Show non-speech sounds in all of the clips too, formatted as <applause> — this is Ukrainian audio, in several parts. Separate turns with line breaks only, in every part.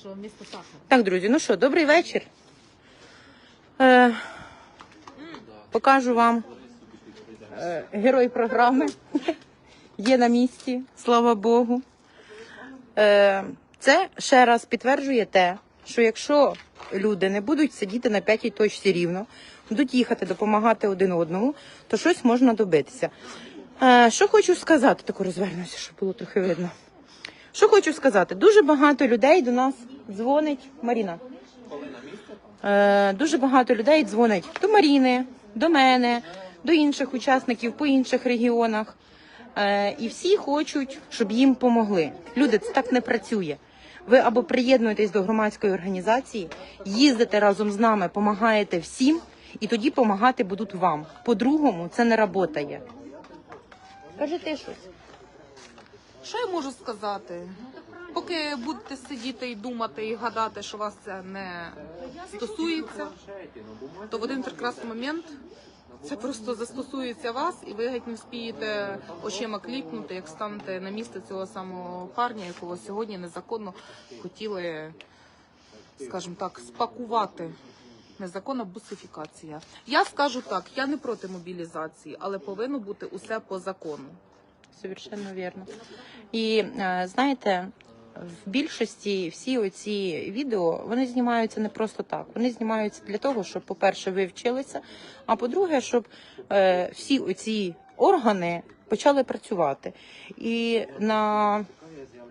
що місто сахар.
Так, друзі, ну що, добрий вечір. Е, покажу вам е, герой програми. <laughs> Є на місці, слава Богу. Е, це ще раз підтверджує те, що якщо люди не будуть сидіти на п'ятій точці рівно, будуть їхати допомагати один одному, то щось можна добитися. Е, що хочу сказати, тако розвернуся, щоб було трохи видно. Що хочу сказати, дуже багато людей до нас дзвонить. Маріна. Е, дуже багато людей дзвонить до Маріни, до мене, до інших учасників по інших регіонах. Е, і всі хочуть, щоб їм помогли. Люди, це так не працює. Ви або приєднуєтесь до громадської організації, їздите разом з нами, допомагаєте всім, і тоді допомагати будуть вам. По-другому це не працює. Кажи ти щось.
Що я можу сказати? Поки будете сидіти і думати і гадати, що вас це не стосується, то в один прекрасний момент це просто застосується вас, і ви геть не вспієте очима кліпнути, як станете на місце цього самого парня, якого сьогодні незаконно хотіли, скажімо так, спакувати. Незаконна бусифікація. Я скажу так: я не проти мобілізації, але повинно бути усе по закону.
Совершенно вірно. І е, знаєте, в більшості всі оці відео вони знімаються не просто так. Вони знімаються для того, щоб, по-перше, ви вчилися, а по-друге, щоб е, всі оці органи почали працювати. І на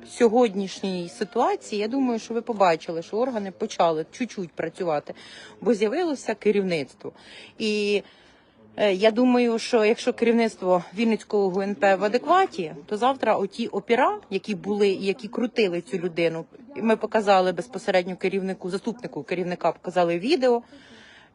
сьогоднішній ситуації я думаю, що ви побачили, що органи почали чуть-чуть працювати, бо з'явилося керівництво. І Я думаю, що якщо керівництво Вінницького ГУНП в адекваті, то завтра оті опіра, які були і які крутили цю людину, ми показали безпосередньо керівнику, заступнику керівника, показали відео.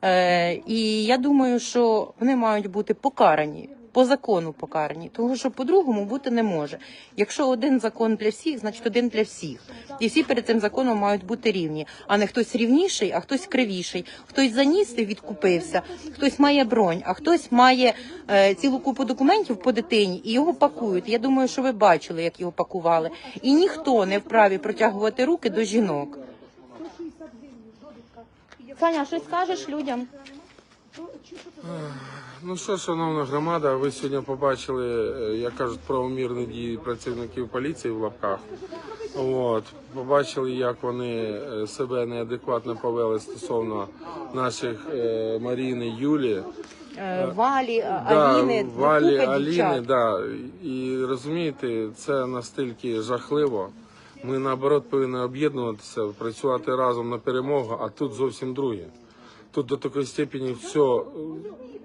Е, І я думаю, що вони мають бути покарані. По закону покарані, тому що по-другому бути не може. Якщо один закон для всіх, значить один для всіх. І всі перед цим законом мають бути рівні, а не хтось рівніший, а хтось кривіший. Хтось заніс і відкупився, хтось має бронь, а хтось має е, цілу купу документів по дитині і його пакують. Я думаю, що ви бачили, як його пакували. І ніхто не вправі протягувати руки до жінок. Саня, щось скажеш людям?
Ну що, шановна громада, ви сьогодні побачили, е, як кажуть, правомірні дії працівників поліції в лапках. От побачили, як вони е, себе неадекватно повели стосовно наших е, Маріни, Юлі.
Е, Валі,
Да,
Аліни,
Валі, Аліни, да. І розумієте, це настільки жахливо. Ми наоборот повинні об'єднуватися, працювати разом на перемогу, а тут зовсім друге. Тут до такої степені все,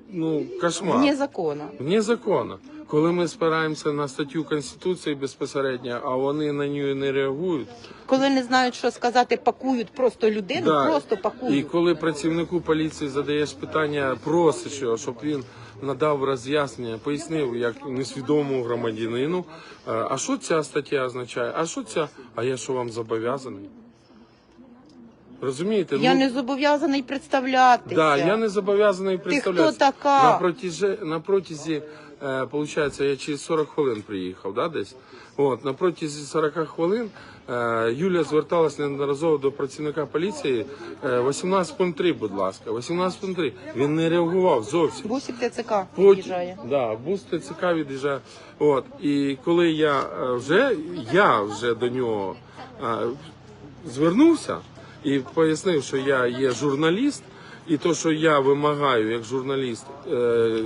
ну, кошмар.
Вне закону.
Вне закону. Коли ми спираємося на статтю Конституції безпосередньо, а вони на нього не реагують.
Коли не знають, що сказати, пакують просто людину,
Да.
просто
І коли працівнику поліції задаєш питання, просиш його, щоб він надав роз'яснення, пояснив як несвідомому громадянину, е, а що ця стаття означає, а що ця, а я що вам зобов'язаний? Розумієте?
Я
Ну,
не зобов'язаний представлятися.
Да, я не зобов'язаний представляти.
хто така?
На протязі, на протязі е, получається, я через 40 хвилин приїхав, да, десь. От, на протязі 40 хвилин е, Юлія зверталась неодноразово до працівника поліції. Е, 18.3, будь ласка, 18.3. Він не реагував зовсім.
Бусик ТЦК
Потім,
їжджає.
да, бус ТЦК від'їжджає. От, і коли я е, вже, я вже до нього е, звернувся і пояснив, що я є журналіст, і то, що я вимагаю як журналіст, е,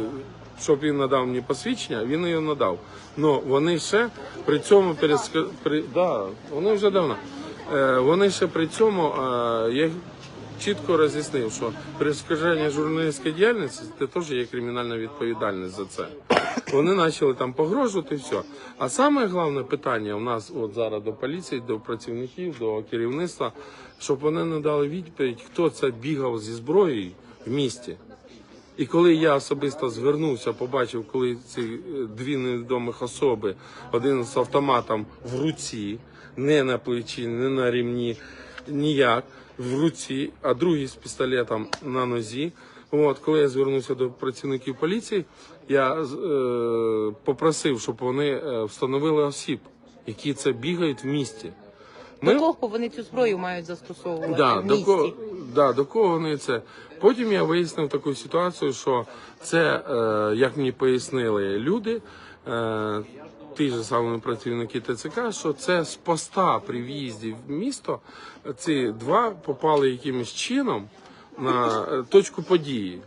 щоб він надав мені посвідчення, він його надав. Ну вони ще при цьому переск... при... да, вони вже давно. Е, вони ще при цьому е, я чітко роз'яснив, що перешкоджання журналістської діяльності це теж є кримінальна відповідальність за це. Вони почали там погрожувати все. А саме головне питання у нас от зараз до поліції, до працівників, до керівництва, щоб вони надали відповідь, хто це бігав зі зброєю в місті. І коли я особисто звернувся, побачив, коли ці е, дві невідомих особи, один з автоматом в руці, не на плечі, не на рівні, ніяк, в руці, а другий з пістолетом на нозі. От, коли я звернувся до працівників поліції, я е, попросив, щоб вони е, встановили осіб, які це бігають в місті. Ми-
До кого вони цю зброю мають застосовувати
Да,
в
до
місті?
кого, да, до кого вони це? Потім я вияснив таку ситуацію, що це, е, як мені пояснили люди, е, ті ж самі працівники ТЦК, що це з поста при в'їзді в місто. Ці два попали якимось чином на е, точку події.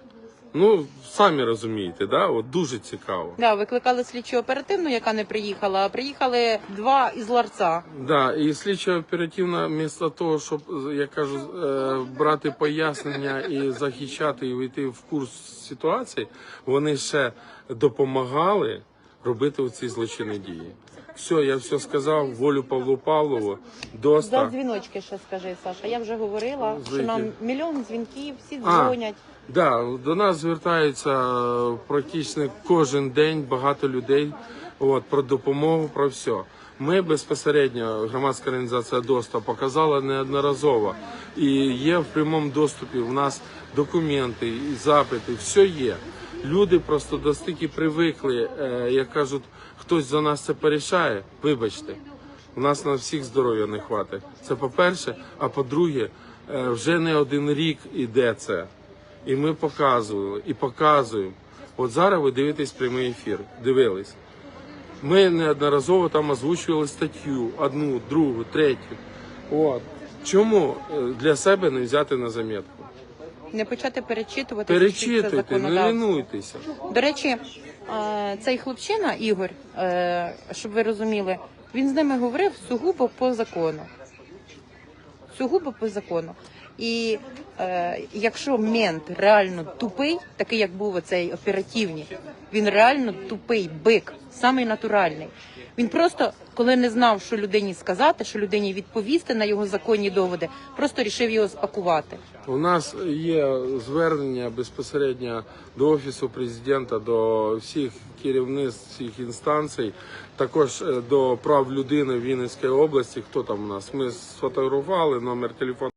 Ну, самі розумієте, да? От дуже цікаво.
Да, викликали слідчу оперативну, яка не приїхала, а приїхали два із ларца.
Да, і слідча оперативна, вмісто того, щоб я кажу, е, брати пояснення і захищати і вийти в курс ситуації, вони ще допомагали робити оці злочинні дії. Все, я все сказав, волю Павлу Павлову,
За
доста.
дзвіночки ще скажи, Саша. Я вже говорила, що нам мільйон дзвінків, всі
А.
дзвонять.
Да, до нас звертаються е, практично кожен день багато людей. От про допомогу, про все. Ми безпосередньо громадська організація ДОСТА показала неодноразово і є в прямому доступі. У нас документи і запити, все є. Люди просто достільки привикли, е, як кажуть, хтось за нас це порішає. Вибачте, у нас на всіх здоров'я не хватить. Це по-перше. А по-друге, е, вже не один рік іде це. І ми показували і показуємо. От зараз ви дивитесь прямий ефір. Дивились. Ми неодноразово там озвучували статтю, одну, другу, третю. От. Чому е, для себе не взяти на замітку?
Не почати перечитувати це
Перечитуйте, не лінуйтеся.
До речі, е, цей хлопчина Ігор, е, щоб ви розуміли, він з ними говорив сугубо по закону. Сугубо по закону. І е, якщо мент реально тупий, такий як був оцей оперативний, він реально тупий бик, самий натуральний. Він просто, коли не знав, що людині сказати, що людині відповісти на його законні доводи, просто рішив його спакувати.
У нас є звернення безпосередньо до офісу президента, до всіх керівництв всіх інстанцій, також е, до прав людини Вінницької області. Хто там у нас? Ми сфотографували номер телефону.